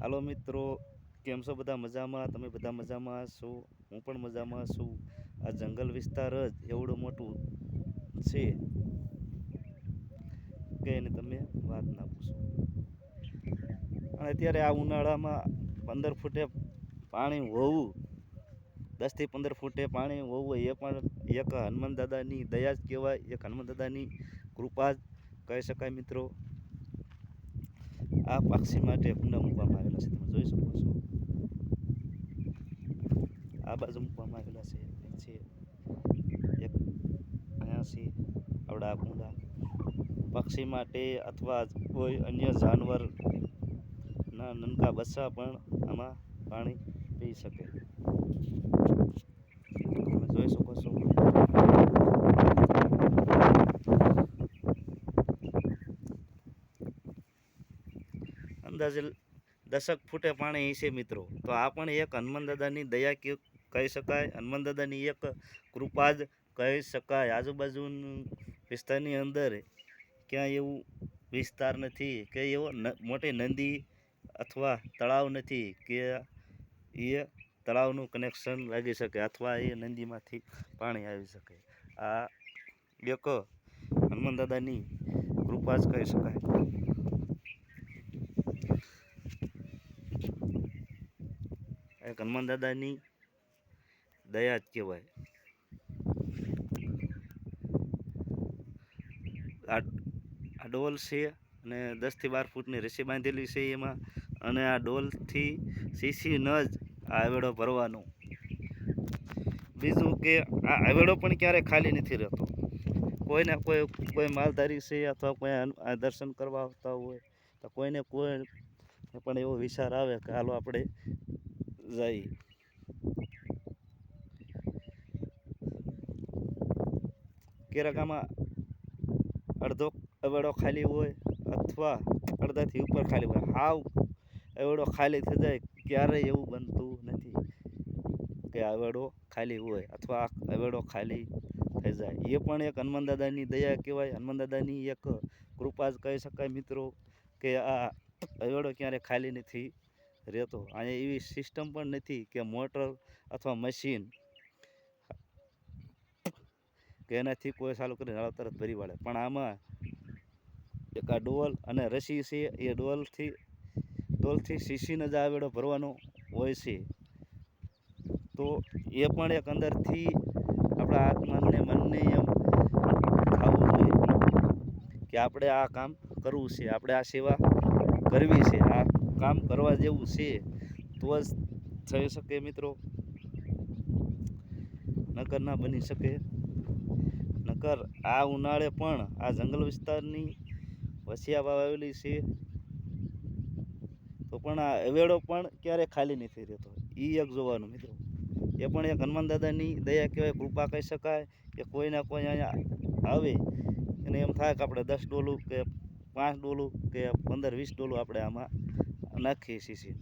હાલો મિત્રો, કેમ છો બધા મજામાં? તમે બધા મજામાં છો હું પણ મજામાં છું. આ જંગલ વિસ્તાર જ એવડું મોટું છે કે એને તમે વાત ના પૂછો. અને અત્યારે આ ઉનાળામાં પંદર ફૂટે પાણી હોવું દસથી પંદર ફૂટે પાણી હોવું એ પણ એક હનુમાન દાદાની દયા જ કહેવાય. એક હનુમાન દાદાની કૃપા જ કહી શકાય મિત્રો. આ પક્ષી માટે કુંડા મૂકવામાં આવેલા છે તમે જોઈ શકો છો આ બાજુ મૂકવામાં આવેલા છે છે એક અહીંયા છે આવડા કુંડા પક્ષી માટે અથવા કોઈ અન્ય જાનવર ના નનકા બચ્ચા પણ આમાં પાણી પી શકે તમે જોઈ શકો છો અંદાજે દશક ફૂટે પાણી હશે મિત્રો. તો આ પણ એક હનુમાન દાદાની દયા કહી શકાય. હનુમાન દાદાની એક કૃપા જ કહી શકાય. આજુબાજુનું વિસ્તારની અંદર ક્યાંય એવું વિસ્તાર નથી કે એવો મોટી નદી અથવા તળાવ નથી કે એ તળાવનું કનેક્શન લાગી શકે અથવા એ નદીમાંથી પાણી આવી શકે. આ એક હનુમાન દાદાની કૃપા જ કહી શકાય. હનુમાન દાદાની દયા જ કહેવાય. આ ડોલ છે અને દસથી બાર ફૂટની રસી બાંધેલી છે એમાં અને આ ડોલથી સીસી ન જ આ આવેડો ભરવાનો. બીજું કે આ આવેડો પણ ક્યારે ખાલી નથી રહેતો. કોઈને કોઈ કોઈ માલધારી છે અથવા કોઈ દર્શન કરવા આવતા હોય તો કોઈને કોઈ પણ એવો વિચાર આવે કે હાલો આપણે જઈએ ક્યારેક આમાં અડધો અવેડો ખાલી હોય અથવા અડધાથી ઉપર ખાલી હોય. હાવ અવેડો ખાલી થઈ જાય ક્યારેય એવું બનતું નથી કે અવેડો ખાલી હોય અથવા અવેડો ખાલી થઈ જાય. એ પણ એક હનુમાન દયા કહેવાય. હનુમાન દાદાની એક કૃપા જ કહી શકાય મિત્રો કે આ અવેડો ક્યારે ખાલી નથી રહેતો. અહીંયા એવી સિસ્ટમ પણ નથી કે મોટર અથવા મશીન કે એનાથી કોઈ ચાલુ કરીને નળ તરત ભરી વાળે. પણ આમાં એક આ ડોલ અને રસી છે, એ ડોલથી ડોલથી શીશીને જ આવેડો ભરવાનો હોય છે. તો એ પણ એક અંદરથી આપણા આત્માને મનને એમ થવું જોઈએ કે આપણે આ કામ કરવું છે. આપણે આ સેવા કરવી છે. આ કામ કરવા જેવું છે, તો જ થઈ શકે મિત્રો. નકર ના બની શકે. નકર આ ઉનાળે પણ આ જંગલ વિસ્તારની વસિયા વાવેલી છે. તો પણ આ અવેડો પણ ક્યારે ખાલી નથી રહેતો. એ એક જોવાનું મિત્રો. એ પણ એક હનુમાન દાદાની દયા કહેવાય, કૃપા કહી શકાય કે કોઈના કોઈ અહીંયા આવે. એને એમ થાય કે આપણે દસ ડોલું કે પાંચ ડોલું કે પંદર, વીસ ડોલું આપણે આમાં નાખીએ છીએ